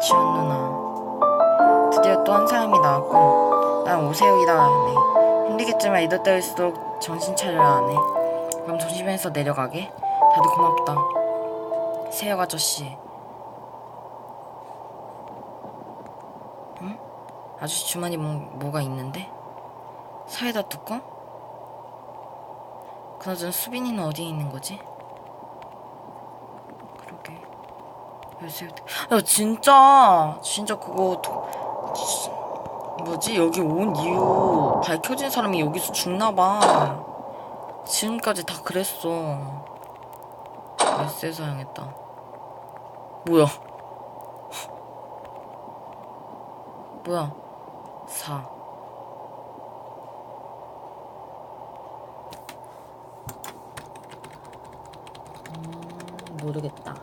지원 누나 드디어 또 한 사람이 나왔고 난 오세훈이다 하네 힘들겠지만 이럴 때일수록 정신 차려야 하네 그럼 조심해서 내려가게 다들 고맙다 세혁 아저씨 응? 아저씨 주머니 뭐, 뭐가 있는데? 사이다 뚜껑? 그나저나 수빈이는 어디에 있는 거지? 그러게 열쇠 야 진짜. 진짜 그거 도, 지- 뭐지? 여기 온 이유 밝혀진 사람이 여기서 죽나봐. 지금까지 다 그랬어. 열쇠 사용했다. 뭐야? 뭐야? 4 음, 모르겠다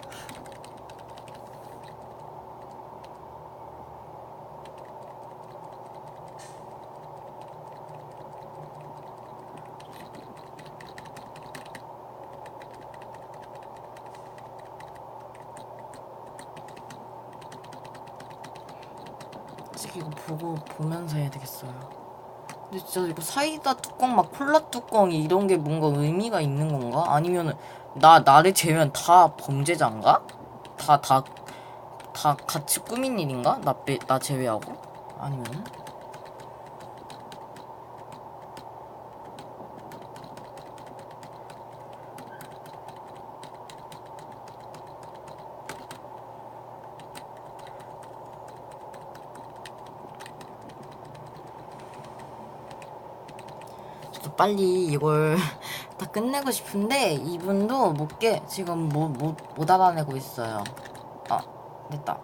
이거 보고 보면서 해야 되겠어요. 근데 진짜 이거 사이다 뚜껑 막 콜라 뚜껑 이런 게 뭔가 의미가 있는 건가? 아니면은 나 나를 제외한 다 범죄자인가? 다 다 다 같이 꾸민 일인가? 나, 빼, 나 제외하고? 아니면 빨리 이걸 다 끝내고 싶은데 이분도 못 깨, 지금 못, 못, 못 알아내고 있어요. 아, 됐다.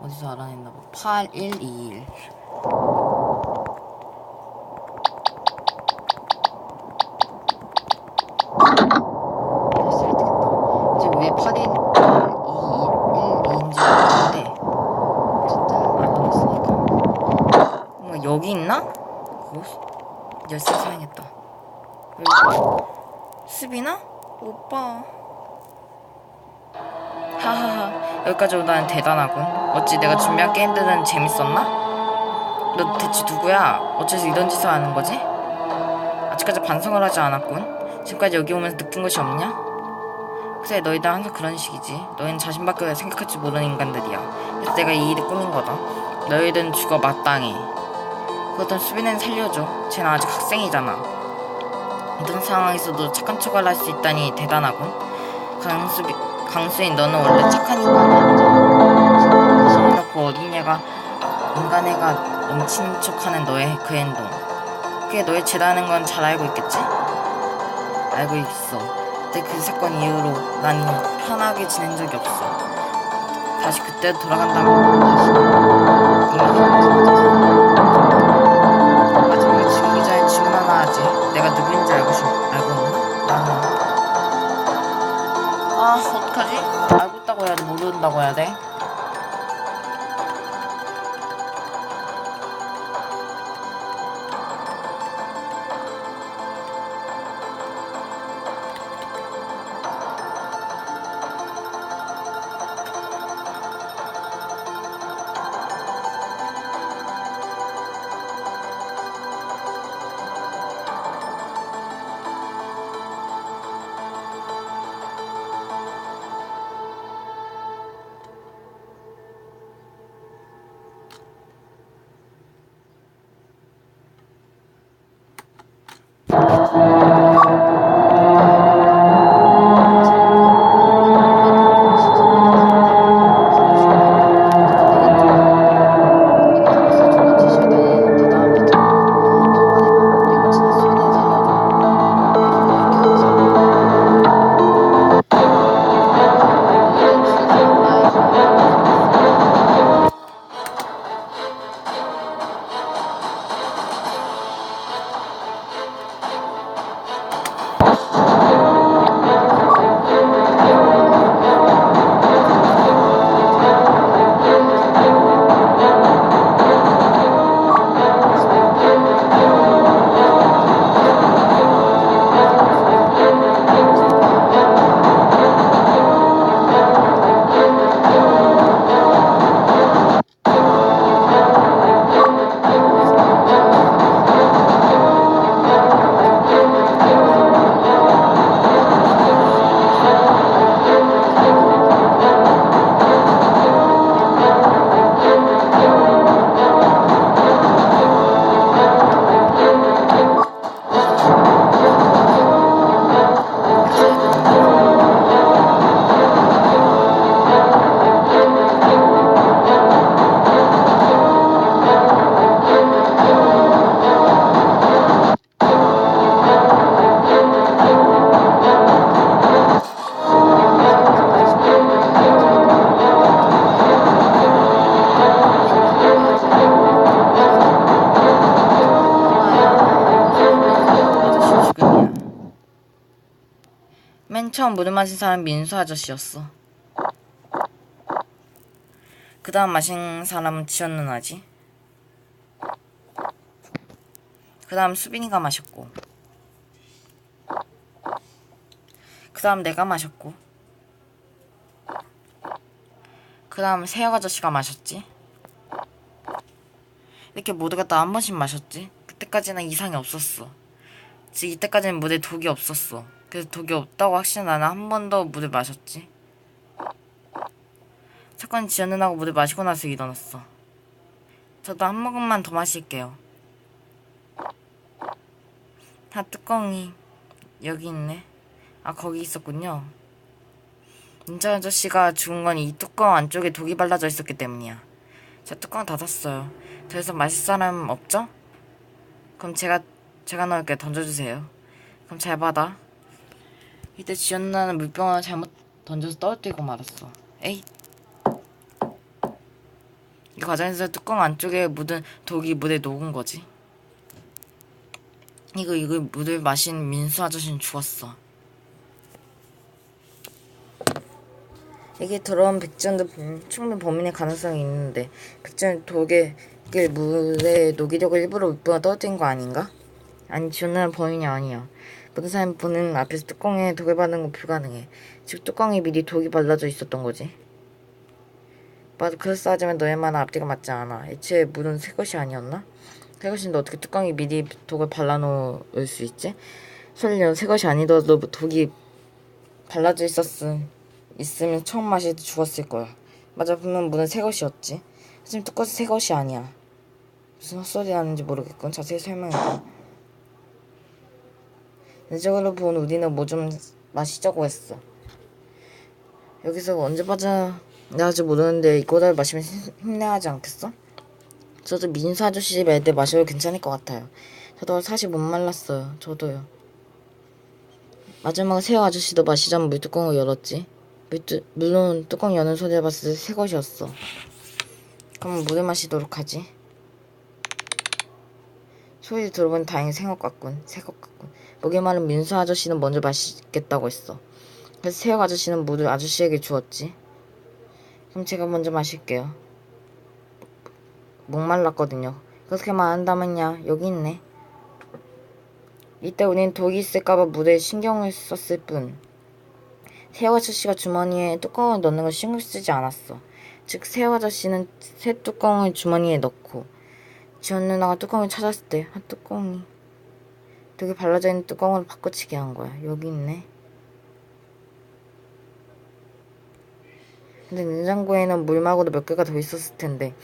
어디서 알아냈나 봐. 8121. 됐어, 되겠다. 지금 왜 8121인지 모르겠는데 어쨌든 알아냈으니까. 뭔가 여기 있나? 어? 열쇠 사용했다. 수빈아? 오빠. 하하하. 여기까지 오다니 대단하군. 어찌 내가 준비한 게임들은 재밌었나? 너 대체 누구야? 어째서 이런 짓을 하는 거지? 아직까지 반성을 하지 않았군. 지금까지 여기 오면서 느낀 것이 없냐? 그래 너희들 항상 그런 식이지. 너희는 자신밖에 생각할지 모르는 인간들이야. 그래서 내가 이 일을 꾸민 거다. 너희들은 죽어 마땅해. 그렇다면 수빈이는 살려줘. 쟤는 아직 학생이잖아. 이런 상황에서도 착한 척을 할 수 있다니 대단하군. 강수비, 강수인 너는 원래 착한 인간이었잖아. 놓고 어린 얘가 인간애가 넘치는 척하는 너의 그 행동. 그게 너의 죄라는 건 잘 알고 있겠지? 알고 있어. 근데 그 사건 이후로 난 편하게 지낸 적이 없어. 다시 그때 돌아간다면 다시 마지 내가 누구인지 알고 싶, 알고 있나? 아, 어떡하지? 알고 있다고 해야 돼? 모른다고 해야 돼? 처음 물을 마신 사람은 민수 아저씨였어. 그 다음 마신 사람은 지연 누나지. 그 다음 수빈이가 마셨고. 그 다음 내가 마셨고. 그 다음 세혁 아저씨가 마셨지. 이렇게 모두가 다 한 번씩 마셨지. 그때까지는 이상이 없었어. 즉 이때까지는 물에 독이 없었어. 그래서 독이 없다고 확신 나는 한번 더 물을 마셨지. 사건이 지연 누나가 물을 마시고 나서 일어났어. 저도 한 모금만 더 마실게요. 다 뚜껑이 여기 있네. 아 거기 있었군요. 민자 아저씨가 죽은 건 이 뚜껑 안쪽에 독이 발라져 있었기 때문이야. 저 뚜껑 닫았어요. 더 이상 마실 사람 없죠? 그럼 제가 제가 넣을게 던져주세요. 그럼 잘 받아. 이때 지연 누나는 물병을 잘못 던져서 떨어뜨리고 말았어. 에이. 이 과정에서 뚜껑 안쪽에 묻은 독이 물에 녹은 거지. 이거 이거 물을 마신 민수 아저씨는 죽었어. 이게 들어온 백전도 범- 충분히 범인의 가능성이 있는데 백전 독에 그 물에 녹이려고 일부러 물병을 떨어뜨린 거 아닌가? 아니 지훈은 범인이 아니야. 모든 보는 앞에서 뚜껑에 독을 받는 건 불가능해. 즉 뚜껑에 미리 독이 발라져 있었던 거지. 맞아 그럴싸하지만 너의 말은 앞뒤가 맞지 않아. 애초에 물은 새 것이 아니었나? 새 것인데 어떻게 뚜껑에 미리 독을 발라놓을 수 있지? 설령 새 것이 아니더라도 독이 발라져 있었음 있으면 처음 마실 때 죽었을 거야. 맞아 분명 물은 새 것이었지. 하지만 뚜껑은 새 것이 아니야. 무슨 헛소리 하는지 모르겠군. 자세히 설명해봐. 내적으로 본 우리는 뭐 좀 마시자고 했어. 여기서 언제 빠져나갈지 모르는데 이거를 마시면 힘- 힘내하지 않겠어? 저도 민수 아저씨 집 애들 마셔도 괜찮을 것 같아요. 저도 사실 못 말랐어요. 저도요. 마지막에 세호 아저씨도 마시자면 물뚜껑을 열었지. 물뚜, 물론 뚜껑 여는 소리를 봤을 때 새 것이었어. 그럼 물을 마시도록 하지. 소리 들어보니 다행히 생것 같군. 새것 같군. 목에 마른 민수 아저씨는 먼저 마시겠다고 했어. 그래서 새혁 아저씨는 물을 아저씨에게 주었지. 그럼 제가 먼저 마실게요. 목말랐거든요. 그렇게만 한다면야 여기 있네. 이때 우린 독이 있을까봐 물에 신경을 썼을 뿐. 새혁 아저씨가 주머니에 뚜껑을 넣는 걸 신경 쓰지 않았어. 즉 새혁 아저씨는 새 뚜껑을 주머니에 넣고 지원 누나가 뚜껑을 찾았을 때 한 뚜껑이 독이 발라져 있는 뚜껑으로 바꿔치기 한 거야. 여기 있네. 근데 냉장고에는 물 말고도 몇 개가 더 있었을 텐데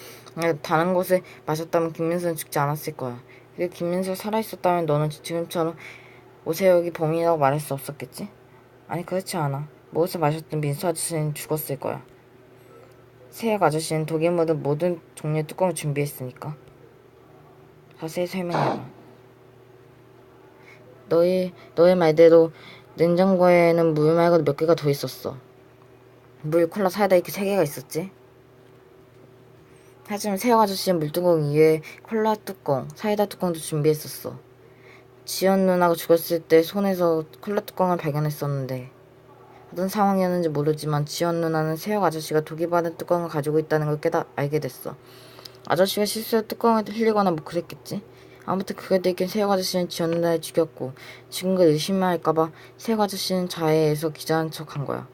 다른 곳에 마셨다면 김민수는 죽지 않았을 거야. 그리고 김민수가 살아있었다면 너는 지금처럼 오세혁이 범인이라고 말할 수 없었겠지? 아니 그렇지 않아. 무엇을 마셨든 민수 아저씨는 죽었을 거야. 세혁 아저씨는 독에 묻은 모든 종류의 뚜껑을 준비했으니까. 자세히 설명해봐. 너희 너의 말대로 냉장고에는 물 말고도 몇 개가 더 있었어. 물, 콜라, 사이다 이렇게 세 개가 있었지. 하지만 세영 아저씨는 물뚜껑 이외에 콜라 뚜껑, 사이다 뚜껑도 준비했었어. 지연 누나가 죽었을 때 손에서 콜라 뚜껑을 발견했었는데 어떤 상황이었는지 모르지만 지연 누나는 세혁 아저씨가 독이 받은 뚜껑을 가지고 있다는 걸 깨닫 알게 됐어. 아저씨가 실수로 뚜껑을 흘리거나 뭐 그랬겠지. 아무튼 그걸 들킨 세혁 아저씨는 누나를 죽였고 지금 그 의심할까봐 세혁 아저씨는 자해해서 기자한 척한 거야.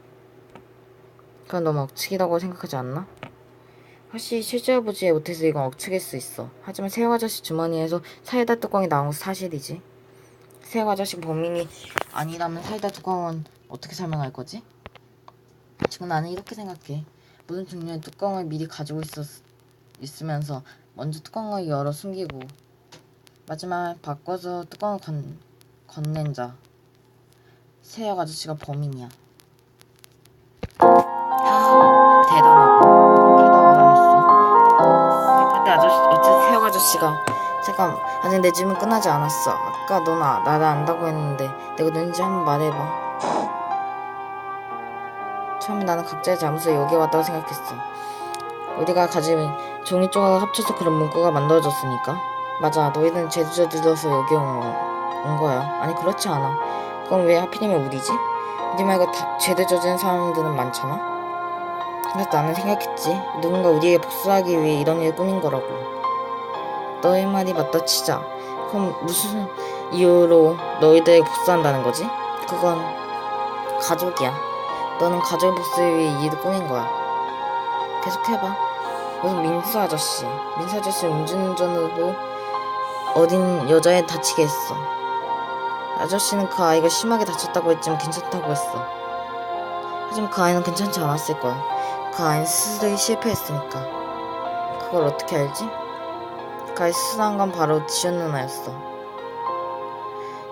그건 너무 억측이라고 생각하지 않나? 확실히 실제로 보지 못해서 이건 억측일 수 있어. 하지만 세혁 아저씨 주머니에서 사이다 뚜껑이 나온 건 사실이지. 세혁 아저씨 범인이 아니라면 사이다 뚜껑은 어떻게 설명할 거지? 지금 나는 이렇게 생각해. 모든 종류의 뚜껑을 미리 가지고 있었, 있으면서 먼저 뚜껑을 열어 숨기고 마지막에 바꿔서 뚜껑을 건, 건넨 자. 세혁 아저씨가 범인이야. 아저씨가 잠깐 아직 내 질문 끝나지 않았어. 아까 넌 아, 나를 안다고 했는데 내가 누군지 한번 말해봐. 처음에 나는 각자의 잘못을 여기에 왔다고 생각했어. 우리가 가진 종이 조각을 합쳐서 그런 문구가 만들어졌으니까. 맞아, 너희는 제주도 들어서 여기 온, 온 거야. 아니 그렇지 않아. 그럼 왜 하필이면 우리지? 네 말고 다 죄를 저지른 사람들은 많잖아. 그래서 나는 생각했지. 누군가 우리에게 복수하기 위해 이런 일을 꾸민 거라고. 너의 말이 맞다 치자. 그럼 무슨 이유로 너희들에게 복수한다는 거지? 그건 가족이야. 너는 가족 복수를 위해 이 일을 꾸민 거야. 계속해봐. 무슨 민수 아저씨. 민수 아저씨 음주운전으로 어린 여자애 다치게 했어. 아저씨는 그 아이가 심하게 다쳤다고 했지만 괜찮다고 했어. 하지만 그 아이는 괜찮지 않았을 거야. 그 아이는 수술이 실패했으니까. 그걸 어떻게 알지? 그 아이 수술한 건 바로 지연 누나였어.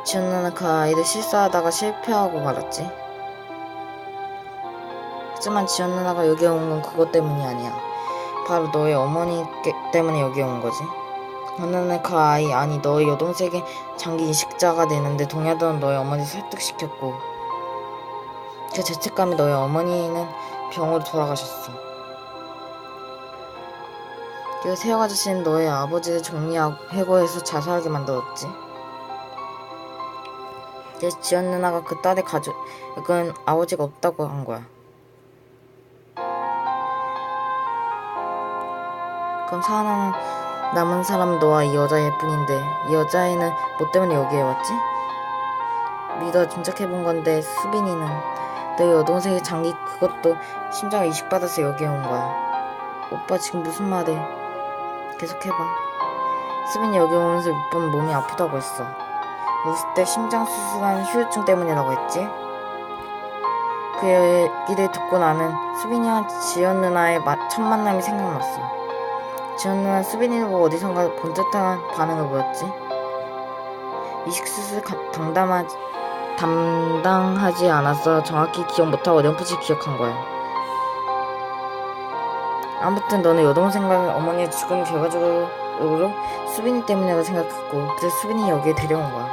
지연 누나는 그 아이를 실수하다가 실패하고 말았지. 하지만 지연 누나가 여기 온 건 그것 때문이 아니야. 바로 너의 어머니 께- 때문에 여기 온 거지. 날그 아이 아니 너의 여동생이 장기 이식자가 되는데 동의하던 너의 어머니 설득시켰고 그 죄책감에 너의 어머니는 병으로 돌아가셨어. 그리고 세영 아저씨는 너의 아버지를 정리하고 해고해서 자살하게 만들었지. 이제 지연 누나가 그 딸의 가족은 아버지가 없다고 한 거야. 그럼 살아남은 남은 사람 너와 이 여자일 뿐인데 이 여자애는 뭐 때문에 여기에 왔지? 믿어 짐작해 본 건데 수빈이는 내 여동생의 장기 그것도 심장 이식받아서 여기에 온 거야. 오빠 지금 무슨 말해? 계속해봐. 수빈이 여기 오면서 몇 번 몸이 아프다고 했어. 웃을 때 심장 수술한 후유증 때문이라고 했지? 그 얘기를 듣고 나는 수빈이와 지연 누나의 마- 첫 만남이 생각났어. 누나 수빈이를 보고 어디선가 본 듯한 반응을 보였지. 이식수술 가- 담당하지, 않아서 정확히 기억 못하고 어렴풋이 기억한 거야. 아무튼 너는 여동생과 어머니의 죽은 결과적으로 수빈이 때문이라고 생각했고 그래서 수빈이 여기에 데려온 거야.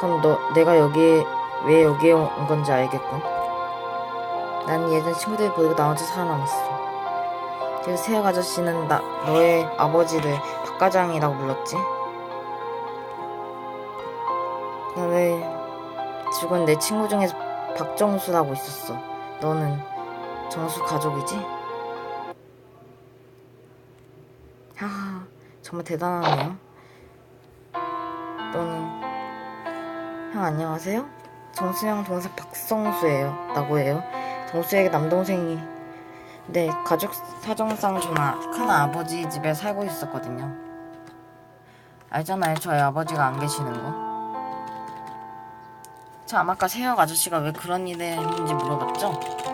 그럼 너 내가 여기에 왜 여기에 온 건지 알겠군. 난 예전 친구들 버리고 나 혼자 살아남았어. 그래서 아저씨는 나 너의 아버지를 박과장이라고 불렀지. 너의 죽은 내 친구 중에서 박정수라고 있었어. 너는 정수 가족이지? 하하, 정말 대단하네요. 너는 형 안녕하세요? 정수형 동생 박성수예요. 라고 해요. 정수에게 남동생이 네 가족 사정상 저나 큰 아버지 집에 살고 있었거든요. 알잖아요, 저희 아버지가 안 계시는 거. 참 아까 세혁 아저씨가 왜 그런 일을 했는지 물어봤죠?